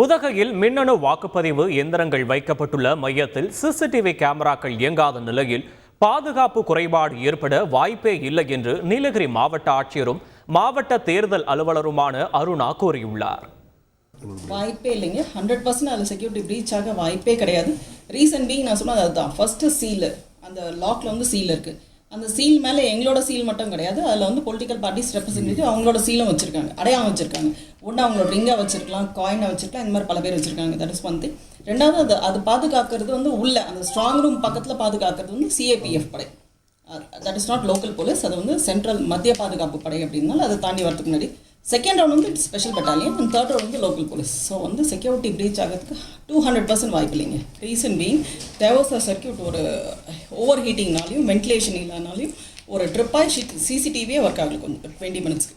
உதகையில் மின்னணு வாக்குப்பதிவு எந்திரங்கள் வைக்கப்பட்டுள்ள மையத்தில் சிசிடிவி கேமராக்கள் இயங்காத நிலையில் பாதுகாப்பு குறைபாடு ஏற்பட வாய்ப்பே இல்லை என்று நீலகிரி மாவட்ட ஆட்சியரும் மாவட்ட தேர்தல் அலுவலருமான அருணா கூறியுள்ளார். வாய்ப்பே இல்லைங்க. ஹண்ட்ரட் பர்சன்ட் அதில் செக்யூரிட்டி ப்ரீச் ஆக வாய்ப்பே கிடையாது. ரீசன் பீங் நான் சொன்னது அதுதான். ஃபர்ஸ்ட் சீல் அந்த லாக்ல வந்து சீல் இருக்கு. அந்த சீல் மேலே எங்களோட சீல் மட்டும் கிடையாது. அதில் வந்து பொலிட்டிக்கல் பார்ட்டிஸ் ரெப்ரஸன்டேட்டிவ் அவங்களோட சீலும் வச்சிருக்காங்க. அடையாளம் வச்சிருக்காங்க. ஒன்று அவங்களோட ரிங்கை வச்சிருக்கலாம் காயினை வச்சிருக்கலாம் இந்த மாதிரி பல பேர் வச்சிருக்காங்க. தட் இஸ் ஒன் திங் ரெண்டாவது அது அது பாதுகாக்கிறது வந்து உள்ள அந்த ஸ்ட்ராங் ரூம் பக்கத்தில் பாதுகாக்கிறது வந்து சிஏபிஎஃப் படை. That is not local police அது வந்து சென்ட்ரல் மத்திய பாதுகாப்பு படை அப்படின்னால அதை தாண்டி வரதுக்கு முன்னாடி. செகண்ட் ரவுண்ட் வந்து special battalion and third round வந்து லோக்கல் போலீஸ் ஸோ வந்து செக்யூரிட்டி ப்ரீச் ஆகிறதுக்கு டூ ஹண்ட்ரட் பர்சன்ட் வாய்ப்பு இல்லைங்க. Reason being there was circuit ஒரு ஓவர் ஹீட்டிங்னாலையும் வென்டிலேஷன் இல்லைனாலையும் ஒரு ட்ரிப்பாய் சிசிடிவியே ஒர்க் ஆகல கொஞ்சம் டுவெண்ட்டி மினிட்ஸ்க்கு